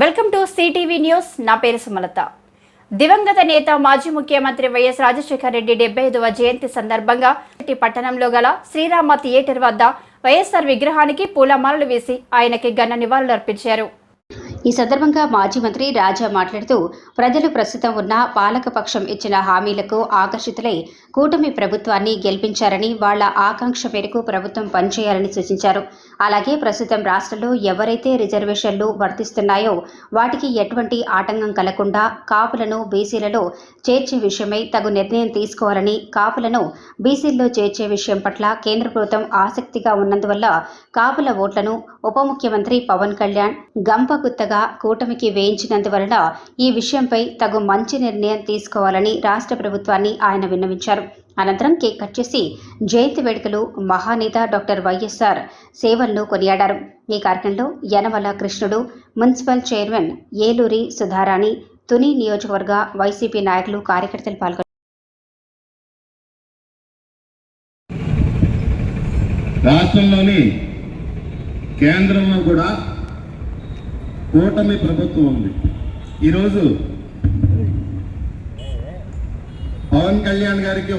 Welcome to CTV news నా పేరు సుమలత. దివంగత నేత మాజీ ముఖ్యమంత్రి వైఎస్ రాజశేఖర రెడ్డి డెబ్బై ఐదవ జయంతి సందర్భంగా పట్టణంలో గల శ్రీరామ థియేటర్ వద్ద వైఎస్ఆర్ విగ్రహానికి పూలమాలలు వేసి ఆయనకి ఘన నివాళులు అర్పించారు ఈ సందర్భంగా మాజీ మంత్రి రాజా మాట్లాడుతూ ప్రజలు ప్రస్తుతం ఉన్న పాలకపక్షం ఇచ్చిన హామీలకు ఆకర్షితులై కూటమి ప్రభుత్వాన్ని గెలిపించారని వాళ్ళ ఆకాంక్ష మేరకు ప్రభుత్వం పనిచేయాలని సూచించారు. అలాగే ప్రస్తుతం రాష్ట్రంలో ఎవరైతే రిజర్వేషన్లు వర్తిస్తున్నాయో వాటికి ఎటువంటి ఆటంకం కలగకుండా కాపులను బీసీలలో చేర్చే విషయమై తగు నిర్ణయం తీసుకోవాలని కాపులను బీసీల్లో చేర్చే విషయం పట్ల కేంద్ర ప్రభుత్వం ఆసక్తిగా ఉన్నందువల్ల కాపుల ఓట్లను ఉప ముఖ్యమంత్రి పవన్ కళ్యాణ్ గంపగుత్తగా కూటమికి వేయించినందువలన ఈ విషయంపై తగు మంచి నిర్ణయం తీసుకోవాలని రాష్ట్ర ప్రభుత్వాన్ని ఆయన విన్నవించారు. అనంతరం కేక్ కట్ చేసి జయంతి వేడుకలు మహానేత డాక్టర్ వైఎస్ఆర్ సేవలను కొనియాడారు. ఈ కార్యక్రమంలో యనమల కృష్ణుడు మున్సిపల్ చైర్మన్ ఏలూరి సుధారాణి తుని నియోజకవర్గ వైసీపీ నాయకులు కార్యకర్తలు పాల్గొన్నారు. రాష్ట్రంలోని కేంద్రంలో కూడా కూటమి ప్రభుత్వం ఉంది. ఈరోజు పవన్ కళ్యాణ్ గారికి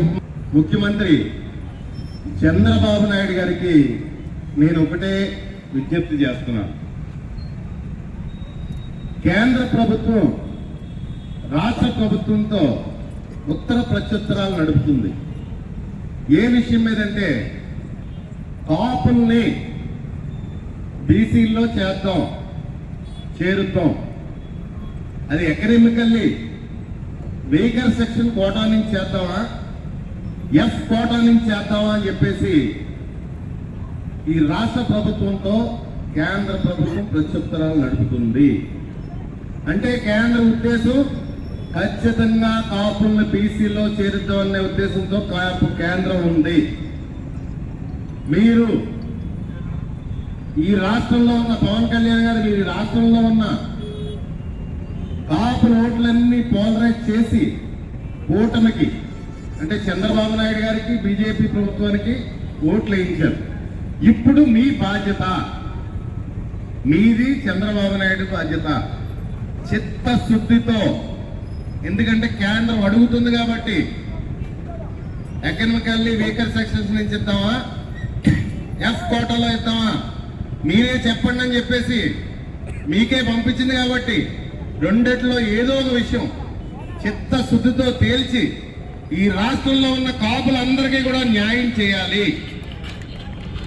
ముఖ్యమంత్రి చంద్రబాబు నాయుడు గారికి నేను ఒకటే విజ్ఞప్తి చేస్తున్నాను కేంద్ర ప్రభుత్వం రాష్ట్ర ప్రభుత్వంతో ఉత్తర ప్రత్యుత్తరాలు నడుపుతుంది. ఏ విషయం మీదంటే కాపుల్ని బీసీల్లో చేద్దాం. చేరుద్దాం అది ఎకనామికల్లీ వెహికల్ సెక్షన్ కోటా నుంచి చేద్దామా ఎఫ్ కోటా నుంచి చేద్దామా అని చెప్పేసి ఈ రాష్ట్ర ప్రభుత్వంతో కేంద్ర ప్రభుత్వం ప్రత్యుత్తరాలు నడుపుతుంది. అంటే కేంద్ర ఉద్దేశం ఖచ్చితంగా కాపుల్ని బీసీలో చేరుద్దామనే ఉద్దేశంతో కేంద్రం ఉంది. మీరు ఈ రాష్ట్రంలో ఉన్న పవన్ కళ్యాణ్ గారు మీరు ఈ రాష్ట్రంలో ఉన్న కాపు ఓట్లన్నీ పోలరైజ్ చేసి కూటమికి అంటే చంద్రబాబు నాయుడు గారికి బీజేపీ ప్రభుత్వానికి ఓట్లు వేయించారు. ఇప్పుడు మీ బాధ్యత మీది చంద్రబాబు నాయుడు బాధ్యత. చిత్తశుద్ధితో ఎందుకంటే కేంద్రం అడుగుతుంది కాబట్టి. ఎకనామికల్లీ వీకర్ సెక్షన్స్ నుంచి ఇద్దామా ఎఫ్ కోటాలో ఇద్దామా మీరే చెప్పండి అని చెప్పేసి మీకే పంపించింది కాబట్టి రెండిట్లో ఏదో ఒక విషయం చిత్తశుద్ధితో తేల్చి ఈ రాష్ట్రంలో ఉన్న కాపులందరికీ కూడా న్యాయం చేయాలి.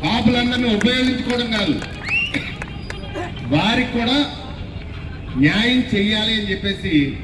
కాపులందరినీ ఉపయోగించుకోవడం కాదు. వారికి కూడా న్యాయం చేయాలి అని చెప్పేసి